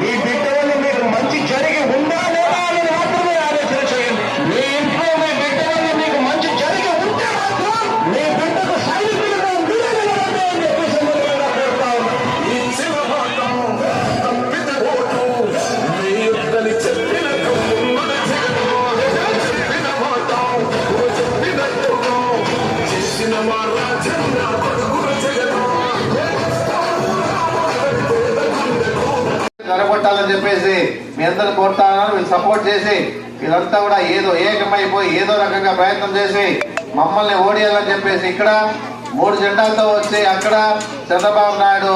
మీ బిడ్డ వల్ల మీకు మంచి జరిగి ఉందా జరగొట్టాలని చెప్పేసి మీ అందరూ కోరుతానని వీళ్ళు సపోర్ట్ చేసి వీళ్ళంతా కూడా ఏదో ఏకమైపోయి ఏదో రకంగా ప్రయత్నం చేసి మమ్మల్ని ఓడియాలని చెప్పేసి ఇక్కడ మూడు జెండాలతో వచ్చి అక్కడ చంద్రబాబు నాయుడు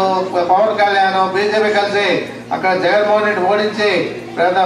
పవన్ కళ్యాణ్ బీజేపీ కలిసి అక్కడ జగన్మోహన్ రెడ్డి ఓడించి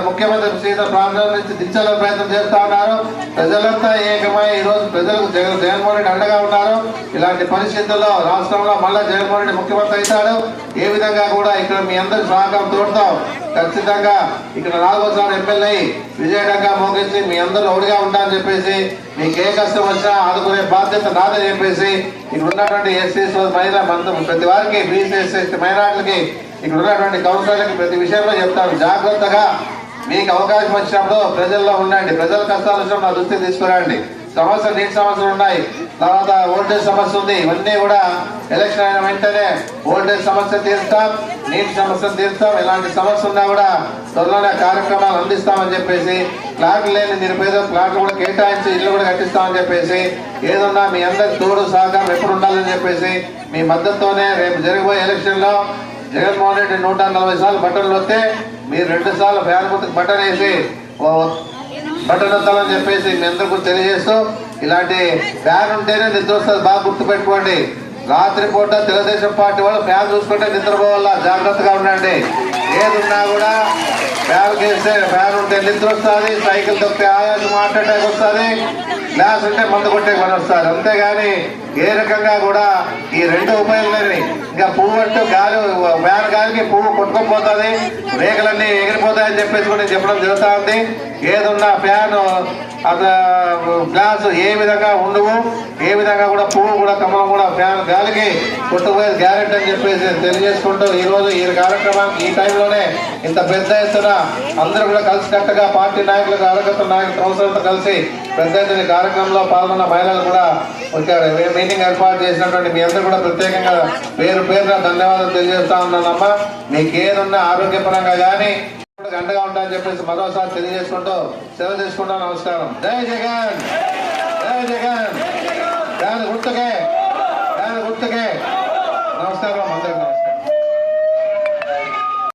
ముఖ్యమంత్రి సీత ప్రాంతం నుంచి దించాలని ప్రయత్నం చేస్తా ఉన్నారు. ప్రజలంతా ఏకమై ఈ రోజు ప్రజలకు జగన్ జగన్మోహన్ రెడ్డి అండగా ఉన్నారు. ఇలాంటి పరిస్థితుల్లో రాష్ట్రంలో మళ్ళా జగన్మోహన్ రెడ్డి ముఖ్యమంత్రి అవుతాడు. ఏ విధంగా కూడా ఇక్కడ మీ అందరి సహకారం తోడతాం. ఖచ్చితంగా ఇక్కడ నాలుగోసారి ఎమ్మెల్యే విజయడంగా మోగించి మీ అందరూ ఒడిగా ఉంటారని చెప్పేసి మీకు ఏ కష్టం వచ్చినా ఆదుకునే బాధ్యత నాదని చెప్పేసి ఇక్కడ ఉన్నటువంటి ఎస్సీ మహిళా ప్రతి వారికి బీసీ ఎస్సీ మైనార్టీలకి ఇక్కడ ఉన్నటువంటి కౌన్సిలర్లకి ప్రతి విషయంలో చెప్తాను. జాగ్రత్తగా మీకు అవకాశం వచ్చినప్పుడు ప్రజల్లో ఉండండి. ప్రజల కష్టాలు వచ్చినప్పుడు నా దృష్టికి తీసుకురండి. సమస్యలు నీటి సమస్యలు ఉన్నాయి. తర్వాత ఓల్టేజ్ సమస్య ఉంది. ఇవన్నీ కూడా ఎలక్షన్ అయిన వెంటనే ఓల్టేజ్ సమస్య తీరుస్తాం నీటి సమస్య తీరుస్తాం. ఎలాంటి సమస్య ఉన్నా కూడా త్వరలోనే కార్యక్రమాలు అందిస్తామని చెప్పేసి ప్లాట్లు లేని నిరుపేద ప్లాట్లు కూడా కేటాయించి ఇల్లు కూడా కట్టిస్తామని చెప్పేసి ఏదన్నా మీ అందరికి తోడు సహకారం ఎప్పుడు ఉండాలని చెప్పేసి మీ మద్దతుతోనే రేపు జరగబోయే ఎలక్షన్లో జగన్మోహన్ రెడ్డి నూట నలభై సార్లు బట్టలు వస్తే మీరు రెండు సార్లు ఫ్యాన్ గుర్తుకు బట్టలు వేసి ఓ బట్టలు చెప్పేసి మీ అందరికీ కూడా తెలియజేస్తూ ఇలాంటి ఫ్యాన్ ఉంటేనే నిద్ర వస్తుంది. బాగా గుర్తుపెట్టుకోండి. పెట్టుకోండి రాత్రిపూట తెలుగుదేశం పార్టీ వాళ్ళు ఫ్యాన్ చూసుకుంటే నిద్రపోవాలా? జాగ్రత్తగా ఉండండి. ఏది ఉన్నా కూడా ఫ్యాన్ చేస్తే ఫ్యాన్ ఉంటే నిద్ర వస్తుంది సైకిల్ తొక్కితే ఆయాసం హార్ట్ అటాక్ వస్తుంది గ్లాస్ ఉంటే మందు కొట్టే పని వస్తారు అంతేగాని ఏ రకంగా కూడా ఈ రెండు ఉపయోగాలని ఇంకా పువ్వు అంటూ గాలి ఫ్యాన్ గాలికి పువ్వు కొట్టుకుపోతుంది రేఖలన్నీ ఎగిరిపోతాయని చెప్పేసి కూడా చెప్పడం జరుగుతూ ఉంది. ఏదున్నా ఫ్యాన్ అద గ్లాసు ఏ విధంగా ఉండవు ఏ విధంగా కూడా పువ్వు కూడా కమలం కూడా ఫ్యాన్ గాలికి కొట్టుకుపోయేది గ్యారెంటీ అని చెప్పేసి తెలియజేసుకుంటూ ఈరోజు ఈ కార్యక్రమానికి ఈ టైంలోనే ఇంత పెద్ద ఎత్తున అందరూ కూడా కలిసికట్టుగా పార్టీ నాయకులు కార్యకర్తల నాయకులు కౌన్సిలర్తో కలిసి పెద్ద ఎత్తున కార్యక్రమంలో పాల్గొన్న మహిళలు కూడా వచ్చారు మీటింగ్ ఏర్పాటు చేసినటువంటి మీ అందరూ కూడా ప్రత్యేకంగా పేరు పేరున ధన్యవాదాలు తెలియజేస్తా ఉన్నానమ్మా. మీకు ఆరోగ్యపరంగా కానీ అండగా ఉంటాయని చెప్పేసి మరోసారి తెలియజేసుకుంటూ సెలవు తీసుకుంటాం నమస్కారం. జై జగన్! జై జగన్! దాని గుర్తుకే!